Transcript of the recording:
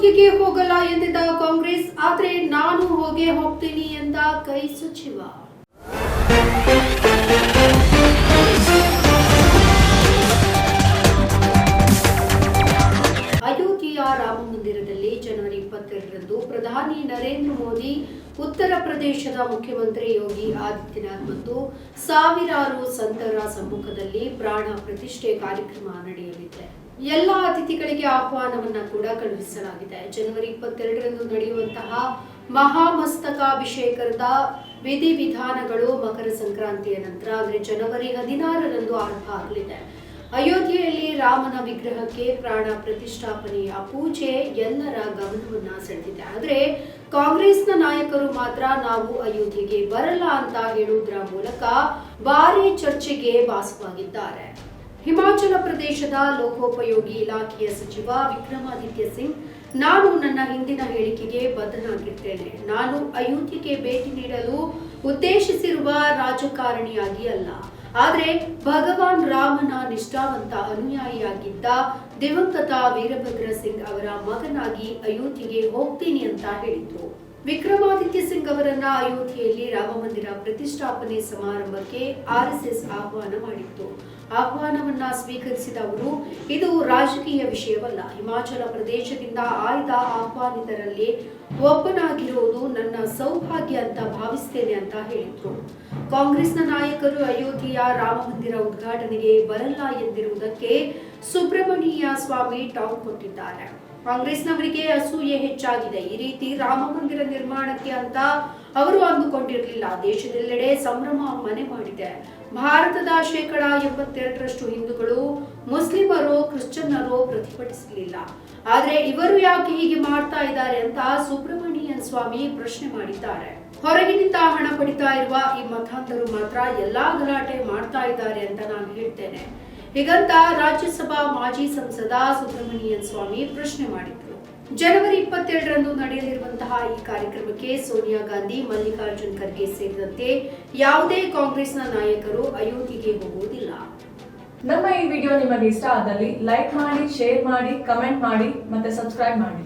ಅಯೋಧ್ಯೆಗೆ ಹೋಗಲ್ಲ ಎಂದಿದ್ದ ಕಾಂಗ್ರೆಸ್, ಆದ್ರೆ ನಾನು ಹೋಗೇ ಹೋಗ್ತೀನಿ ಎಂದ ಕೈ ಸಚಿವ. ರಾಮ ಮಂದಿರದಲ್ಲಿ ಜನವರಿ ಇಪ್ಪತ್ತೆರಡರಂದು ಪ್ರಧಾನಿ ನರೇಂದ್ರ ಮೋದಿ, ಉತ್ತರ ಪ್ರದೇಶದ ಮುಖ್ಯಮಂತ್ರಿ ಯೋಗಿ ಆದಿತ್ಯನಾಥ್ ಮತ್ತು ಸಾವಿರಾರು ಸಂತರ ಸಮ್ಮುಖದಲ್ಲಿ ಪ್ರಾಣ ಪ್ರತಿಷ್ಠೆ ಕಾರ್ಯಕ್ರಮ ನಡೆಯಲಿದೆ. ಎಲ್ಲ ಅತಿಥಿಗಳಿಗೆ ಆಹ್ವಾನವನ್ನ ಕೂಡ ಕಳುಹಿಸಲಾಗಿದೆ. ಜನವರಿ ಇಪ್ಪತ್ತೆರಡರಂದು ನಡೆಯುವಂತಹ ಮಹಾಮಸ್ತಕಾಭಿಷೇಕದ ವಿಧಿವಿಧಾನಗಳು ಮಕರ ಸಂಕ್ರಾಂತಿಯ ನಂತರ, ಅಂದ್ರೆ ಜನವರಿ ಹದಿನಾರರಂದು ಆರಂಭ ಆಗಲಿದೆ. ಅಯೋಧ್ಯೆಯಲ್ಲಿ ರಾಮನ ವಿಗ್ರಹಕ್ಕೆ ಪ್ರಾಣ ಪ್ರತಿಷ್ಠಾಪನೆಯ ಪೂಜೆ ಎಲ್ಲರ ಗಮನವನ್ನ ಸೆಳೆದಿದೆ. ಆದರೆ ಕಾಂಗ್ರೆಸ್ನ ನಾಯಕರು ಮಾತ್ರ ನಾವು ಅಯೋಧ್ಯೆಗೆ ಬರಲ್ಲ ಅಂತ ಹೇಳುವುದರ ಮೂಲಕ ಭಾರಿ ಚರ್ಚೆಗೆ ಭಾಸವಾಗಿದ್ದಾರೆ. ಹಿಮಾಚಲ ಪ್ರದೇಶದ ಲೋಕೋಪಯೋಗಿ ಇಲಾಖೆಯ ಸಚಿವ ವಿಕ್ರಮಾದಿತ್ಯ ಸಿಂಗ್, ನಾನು ನನ್ನ ಹಿಂದಿನ ಹೇಳಿಕೆಗೆ ಬದ್ಧನಾಗಿರ್ತೇನೆ. ನಾನು ಅಯೋಧ್ಯೆಗೆ ಭೇಟಿ ನೀಡಲು ಉದ್ದೇಶಿಸಿರುವ ರಾಜಕಾರಣಿಯಾಗಿ ಅಲ್ಲ. ಆದರೆ ಭಗವಾನ್ ರಾಮನ ನಿಷ್ಠಾವಂತ ಅನುಯಾಯಿಯಾಗಿದ್ದ ದಿವಂಗತ ವೀರಭದ್ರ ಸಿಂಗ್ ಅವರ ಮಗನಾಗಿ ಅಯೋಧ್ಯೆಗೆ ಹೋಗ್ತೀನಿ ಅಂತ ಹೇಳಿದ್ರು. ವಿಕ್ರಮಾದಿತ್ಯ ಸಿಂಗ್ ಅವರನ್ನ ಅಯೋಧ್ಯೆಯಲ್ಲಿ ರಾಮ ಮಂದಿರ ಪ್ರತಿಷ್ಠಾಪನೆ ಸಮಾರಂಭಕ್ಕೆ ಆರ್ಎಸ್ಎಸ್ ಆಹ್ವಾನ ಮಾಡಿತ್ತು. ಆಹ್ವಾನವನ್ನ ಸ್ವೀಕರಿಸಿದ ಅವರು ಇದು ರಾಜಕೀಯ ವಿಷಯವಲ್ಲ. ಹಿಮಾಚಲ ಪ್ರದೇಶದಿಂದ ಆಯ್ದ ಆಹ್ವಾನಿತರಲ್ಲಿ ಒಬ್ಬನಾಗಿರುವುದು ನನ್ನ ಸೌಭಾಗ್ಯ ಅಂತ ಭಾವಿಸ್ತೇನೆ ಅಂತ ಹೇಳಿದ್ರು. ಕಾಂಗ್ರೆಸ್ನ ನಾಯಕರು ಅಯೋಧ್ಯೆಯ ರಾಮ ಮಂದಿರ ಉದ್ಘಾಟನೆಗೆ ಬರಲ್ಲ ಎಂದಿರುವುದಕ್ಕೆ ಸುಬ್ರಹ್ಮಣ್ಯ ಸ್ವಾಮಿ ಟಾಂಗ್ ಕೊಟ್ಟಿದ್ದಾರೆ. ಕಾಂಗ್ರೆಸ್ನವರಿಗೆ ಅಸೂಯೆ ಹೆಚ್ಚಾಗಿದೆ. ಈ ರೀತಿ ರಾಮ ಮಂದಿರ ನಿರ್ಮಾಣಕ್ಕೆ ಅಂತ ಅವರು ಅಂದುಕೊಂಡಿರಲಿಲ್ಲ. ದೇಶದೆಲ್ಲೆಡೆ ಸಂಭ್ರಮ ಮನೆ ಮಾಡಿದೆ. ಭಾರತದ ಶೇಕಡ ಎಂಬತ್ತೆರಡರಷ್ಟು ಹಿಂದೂಗಳು ಮುಸ್ಲಿಮರು ಕ್ರಿಶ್ಚಿಯನ್ನರು ಪ್ರತಿಭಟಿಸಲಿಲ್ಲ. ಆದ್ರೆ ಇವರು ಯಾಕೆ ಹೀಗೆ ಮಾಡ್ತಾ ಇದ್ದಾರೆ ಅಂತ ಸುಬ್ರಹ್ಮಣ್ಯನ್ ಸ್ವಾಮಿ ಪ್ರಶ್ನೆ ಮಾಡಿದ್ದಾರೆ. ಹೊರಗಿನಿಂದ ಹಣ ಪಡಿತಾ ಇರುವ ಈ ಮತಾಂಧರು ಮಾತ್ರ ಎಲ್ಲಾ ಗಲಾಟೆ ಮಾಡ್ತಾ ಇದ್ದಾರೆ ಅಂತ ನಾನು ಹೇಳ್ತೇನೆ. ಹೀಗಂತ ರಾಜ್ಯಸಭಾ ಮಾಜಿ ಸಂಸದ ಸುಬ್ರಹ್ಮಣ್ಯನ್ ಸ್ವಾಮಿ ಪ್ರಶ್ನೆ ಮಾಡಿದ್ರು. ಜನವರಿ ಇಪ್ಪತ್ತೆರಡರಂದು ನಡೆಯಲಿರುವಂತಹ ಈ ಕಾರ್ಯಕ್ರಮಕ್ಕೆ ಸೋನಿಯಾ ಗಾಂಧಿ, ಮಲ್ಲಿಕಾರ್ಜುನ್ ಖರ್ಗೆ ಸೇರಿದಂತೆ ಯಾವುದೇ ಕಾಂಗ್ರೆಸ್ನ ನಾಯಕರು ಅಯೋಧ್ಯೆಗೆ ಹೋಗುವುದಿಲ್ಲ. ನಮ್ಮ ಈ ವಿಡಿಯೋ ನಿಮಗೆ ಇಷ್ಟ ಆದಲ್ಲಿ ಲೈಕ್ ಮಾಡಿ, ಶೇರ್ ಮಾಡಿ, ಕಮೆಂಟ್ ಮಾಡಿ ಮತ್ತೆ ಸಬ್ಸ್ಕ್ರೈಬ್ ಮಾಡಿ.